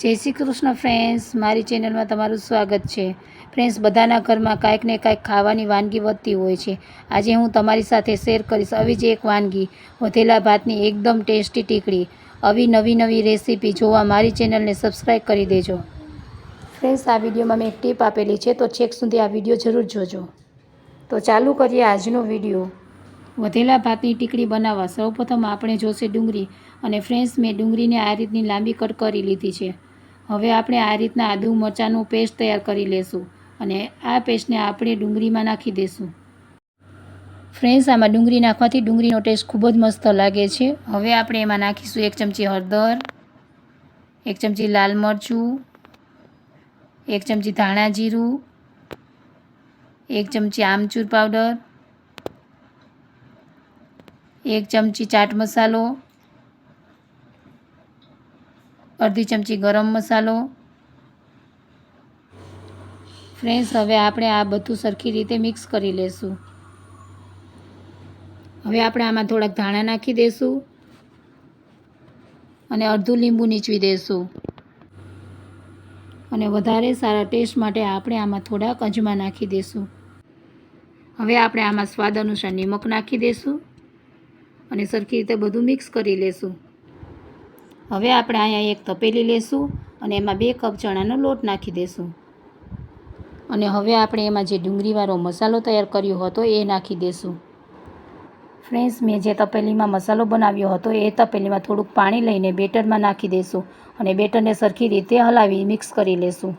જય શ્રી કૃષ્ણ ફ્રેન્ડ્સ મારી ચેનલમાં તમારું સ્વાગત છે. ફ્રેન્ડ્સ બધાના ઘરમાં કાંઈક ને કાંઈક ખાવાની વાનગી વધતી હોય છે. આજે હું તમારી સાથે શેર કરીશ આવી જ એક વાનગી, વધેલા ભાતની એકદમ ટેસ્ટી ટીકડી. આવી નવી નવી રેસીપી જોવા મારી ચેનલને સબસ્ક્રાઈબ કરી દેજો. ફ્રેન્ડ્સ આ વિડીયોમાં મેં એક ટીપ આપેલી છે, તો છેક સુધી આ વીડિયો જરૂર જોજો. તો ચાલુ કરીએ આજનો વીડિયો. વધેલા ભાતની ટીકડી બનાવવા સૌપ્રથમ આપણે જોશે ડુંગળી. અને ફ્રેન્ડ્સ મેં ડુંગળીને આ રીતની લાંબી કટ કરી લીધી છે. હવે આપણે આ રીતના આદુ મરચાંનું પેસ્ટ તૈયાર કરી લેશું અને આ પેસ્ટને આપણે ડુંગળીમાં નાખી દઈશું ફ્રેન્ડ્સ, આમાં ડુંગળી નાખવાથી ડુંગળીનો ટેસ્ટ ખૂબ જ મસ્ત લાગે છે. હવે આપણે એમાં નાખીશું એક ચમચી હળદર, એક ચમચી લાલ મરચું, એક ચમચી ધાણા જીરું, એક ચમચી આમચૂર પાવડર, એક ચમચી ચાટ મસાલો અડધી ચમચી ગરમ મસાલો. ફ્રેન્ડ્સ, હવે આપણે આ બધું સરખી રીતે મિક્સ કરી લેશું. હવે આપણે આમાં થોડાક ધાણા નાખી દઈશું અને અડધું લીંબુ નીચવી દઈશું અને વધારે સારા ટેસ્ટ માટે આપણે આમાં થોડાક અજમા નાખી દઈશું હવે આપણે આમાં સ્વાદ અનુસાર નિમક નાખી દઈશું અને સરખી રીતે બધું મિક્સ કરી લેશું. હવે આપણે અહીંયા એક તપેલી લેશું અને એમાં બે કપ ચણાનો લોટ નાખી દઈશું અને હવે આપણે એમાં જે ડુંગળીવાળો મસાલો તૈયાર કર્યો હતો એ નાખી દઈશું ફ્રેન્ડ્સ, મેં જે તપેલીમાં મસાલો બનાવ્યો હતો એ તપેલીમાં થોડુંક પાણી લઈને બેટરમાં નાખી દઈશું અને બેટરને સરખી રીતે હલાવી મિક્સ કરી લેશું.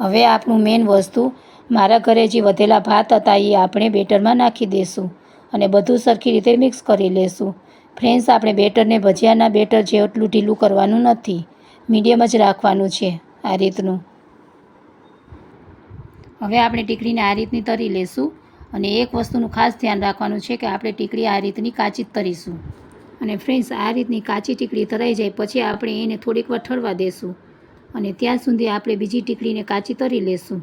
હવે આપણું મેઇન વસ્તુ, મારા ઘરે જે વધેલા ભાત હતા એ આપણે બેટરમાં નાખી દઈશું અને બધું સરખી રીતે મિક્સ કરી લેશું. ફ્રેન્ડ્સ, આપણે બેટરને ભજીયાના બેટર જેટલું ઢીલું કરવાનું નથી. મીડિયમ જ રાખવાનું છે આ રીતનું. હવે આપણે ટીકડીને આ રીતની તરી લેશું અને એક વસ્તુનું ખાસ ધ્યાન રાખવાનું છે કે આપણે ટીકડી આ રીતની કાચી જ તરીશું. અને ફ્રેન્ડ્સ, આ રીતની કાચી ટીકડી તરાઈ જાય પછી આપણે એને થોડીક વાર ઠરવા દેશું અને ત્યાં સુધી આપણે બીજી ટીકડીને કાચી તરી લેશું.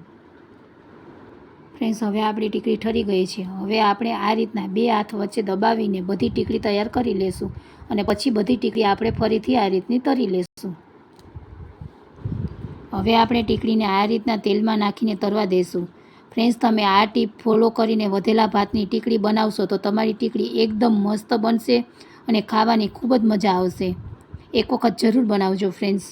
ફ્રેન્ડ્સ, હવે આપણી ટીકડી ઠરી ગઈ છે. હવે આપણે આ રીતના બે હાથ વચ્ચે દબાવીને બધી ટીકડી તૈયાર કરી લેશું અને પછી બધી ટીકડી આપણે ફરીથી આ રીતની તરી લેશું. હવે આપણે ટીકડીને આ રીતના તેલમાં નાખીને તરવા દઈશું ફ્રેન્ડ્સ, તમે આ ટીપ ફોલો કરીને વધેલા ભાતની ટીકડી બનાવશો તો તમારી ટીકડી એકદમ મસ્ત બનશે અને ખાવાની ખૂબ જ મજા આવશે. એક વખત જરૂર બનાવજો ફ્રેન્ડ્સ.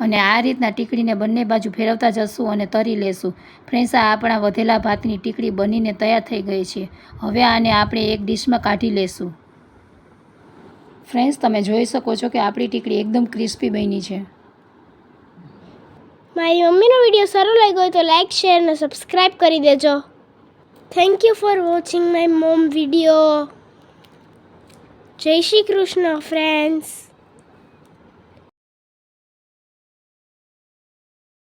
અને આ રીતના ટીકડીને બંને બાજુ ફેરવતા જશું અને તરી લેશું. ફ્રેન્ડ્સ, આ આપણા વધેલા ભાતની ટીકડી બનીને તૈયાર થઈ ગઈ છે. હવે આને આપણે એક ડીશમાં કાઢી લેશું. ફ્રેન્ડ્સ, તમે જોઈ શકો છો કે આપણી ટીકડી એકદમ ક્રિસ્પી બની છે. મારી મમ્મીનો વીડિયો સારો લાગ્યો હોય તો લાઈક, શેર અને સબસ્ક્રાઈબ કરી દેજો. Thank you for watching my mom video જય શ્રી કૃષ્ણ, ફ્રેન્ડ્સ.